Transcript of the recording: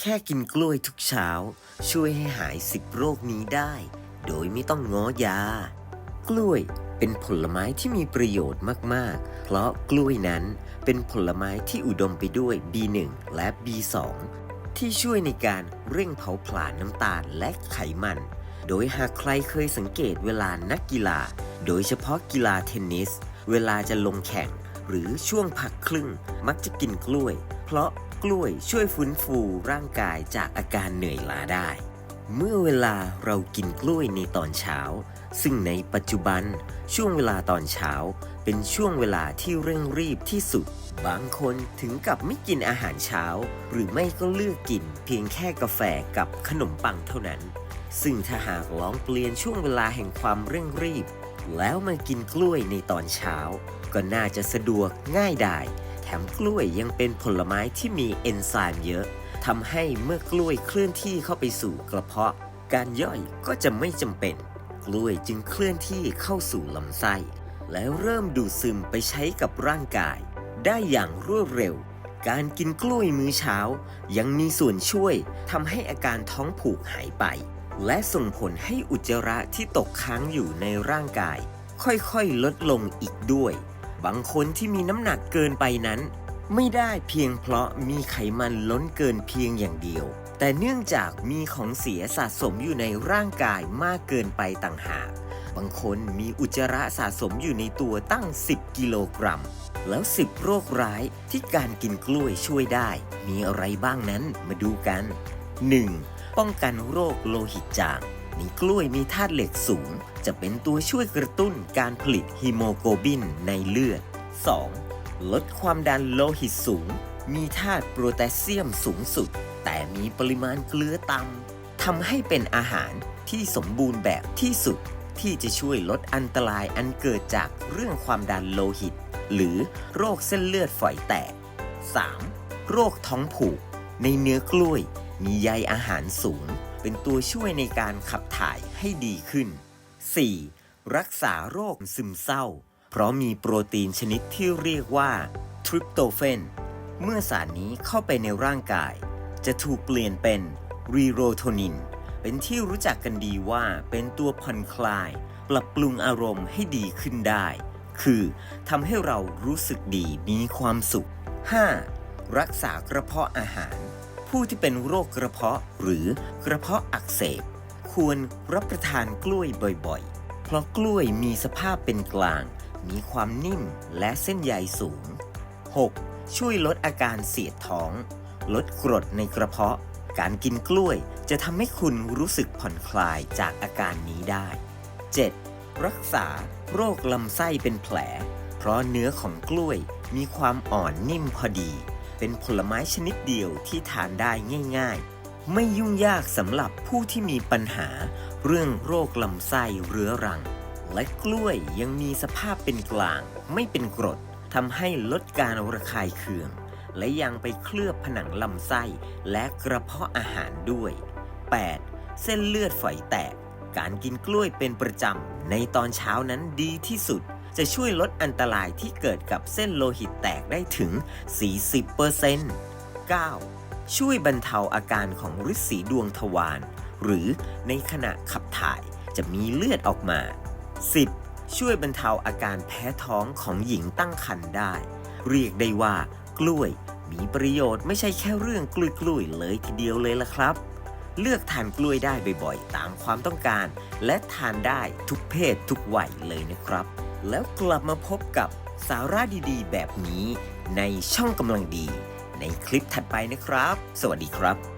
แค่กินกล้วยทุกเช้า ช่วยให้หายสิบโรคนี้ได้ โดยไม่ต้องง้อยา กล้วยเป็นผลไม้ที่มีประโยชน์มาก ๆ เพราะกล้วยนั้นเป็นผลไม้ที่อุดมไปด้วย B1 และ B2 ที่ช่วยในการเร่งเผาผลาญน้ำตาลและไขมัน โดยหากใครเคยสังเกตเวลานักกีฬา โดยเฉพาะกีฬาเทนนิส เวลาจะลงแข่ง หรือช่วงพักครึ่งมักจะกินกล้วย เพราะ กล้วยช่วยฟื้นฟูร่างกายจากอาการเหนื่อยล้าได้ เมื่อเวลาเรากินกล้วยในตอนเช้า ซึ่งในปัจจุบันช่วงเวลาตอนเช้า เป็นช่วงเวลาที่เร่งรีบที่สุด บางคนถึงกับไม่กินอาหารเช้า หรือไม่ก็เลือกกินเพียงแค่กาแฟกับขนมปังเท่านั้น ซึ่งถ้าหากลองเปลี่ยนช่วงเวลาแห่งความเร่งรีบ แล้วมากินกล้วยในตอนเช้า ก็น่าจะสะดวกง่ายดาย แถมกล้วยยังเป็นผลไม้ที่มีเอนไซม์เยอะทำให้เมื่อกล้วยเคลื่อนที่เข้าไปสู่กระเพาะ การย่อยก็จะไม่จำเป็น กล้วยจึงเคลื่อนที่เข้าสู่ลำไส้ แล้วเริ่มดูดซึมไปใช้กับร่างกาย ได้อย่างรวดเร็ว การกินกล้วยมื้อเช้า ยังมีส่วนช่วยทำให้อาการท้องผูกหายไป และส่งผลให้อุจจาระที่ตกค้างอยู่ในร่างกาย ค่อยๆลดลงอีกด้วย บางคนที่มีน้ำหนักเกินไปนั้น ไม่ได้เพียงเพราะมีไขมันล้นเกินเพียงอย่างเดียว แต่เนื่องจากมีของเสียสะสมอยู่ในร่างกายมากเกินไปต่างหาก บางคนมีอุจจาระสะสมอยู่ในตัวตั้ง 10 กิโลกรัม แล้ว 10 โรคร้ายที่การกินกล้วยช่วยได้ มีอะไรบ้างนั้นมาดูกัน 1. ป้องกันโรคโลหิตจาง ในกล้วยมีธาตุเหล็กสูง จะเป็นตัวช่วยกระตุ้นการผลิตฮีโมโกลบินในเลือด 2. ลดความดันโลหิตสูง มีธาตุโพแทสเซียมสูงสุด แต่มีปริมาณเกลือต่ำทำให้เป็นอาหารที่สมบูรณ์แบบที่สุดที่จะช่วยลดอันตรายอันเกิดจากเรื่องความดันโลหิต หรือโรคเส้นเลือดฝอยแตก 3. โรคท้องผูก ในเนื้อกล้วยมีใยอาหารสูง เป็นตัวช่วยในการขับถ่ายให้ดีขึ้น 4. รักษาโรคซึมเศร้า เพราะมีโปรตีนชนิดที่เรียกว่าทริปโตเฟนเมื่อสารนี้เข้าไปในร่างกาย จะถูกเปลี่ยนเป็นรีโรโทนิน เป็นที่รู้จักกันดีว่าเป็นตัวผ่อนคลาย ปรับปรุงอารมณ์ให้ดีขึ้นได้ คือทำให้เรารู้สึกดีมีความสุข 5. รักษากระเพาะอาหาร ผู้ที่เป็นโรคกระเพาะหรือกระเพาะอักเสบ ควรรับประทานกล้วยบ่อยๆ เพราะกล้วยมีสภาพเป็นกลาง มีความนิ่มและเส้นใยสูง 6. ช่วยลดอาการเสียดท้อง ลดกรดในกระเพาะ การกินกล้วยจะทำให้คุณรู้สึกผ่อนคลายจากอาการนี้ได้ 7. รักษาโรคลำไส้เป็นแผล เพราะเนื้อของกล้วยมีความอ่อนนิ่มพอดี เป็นผลไม้ชนิดเดียวที่ทานได้ง่าย ๆ ไม่ยุ่งยากสำหรับผู้ที่มีปัญหา เรื่องโรคลำไส้เรื้อรัง และกล้วยยังมีสภาพเป็นกลาง ไม่เป็นกรดทำให้ลดการระคายเคือง และยังไปเคลือบผนังลำไส้และกระเพาะอาหารด้วย 8. เส้นเลือดฝอยแตก การกินกล้วยเป็นประจำในตอนเช้านั้นดีที่สุด จะช่วยลดอันตรายที่เกิดกับเส้นโลหิตแตกได้ถึง 40% 9. ช่วยบรรเทาอาการของฤทธิ์สีดวงทวารหรือในขณะขับถ่ายจะมีเลือดออกมา 10. ช่วยบรรเทาอาการแพ้ท้องของหญิงตั้งครรภ์ได้ เรียกได้ว่า กล้วยมีประโยชน์ไม่ใช่แค่เรื่องกล้วยๆเลยทีเดียวเลยละครับ เลือกทานกล้วยได้บ่อยๆ ตามความต้องการ และทานได้ทุกเพศทุกวัยเลยนะครับ แล้วกลับมาพบกับสาระดีๆ แบบนี้ในช่องกำลังดี ในคลิปถัดไปนะครับ สวัสดีครับ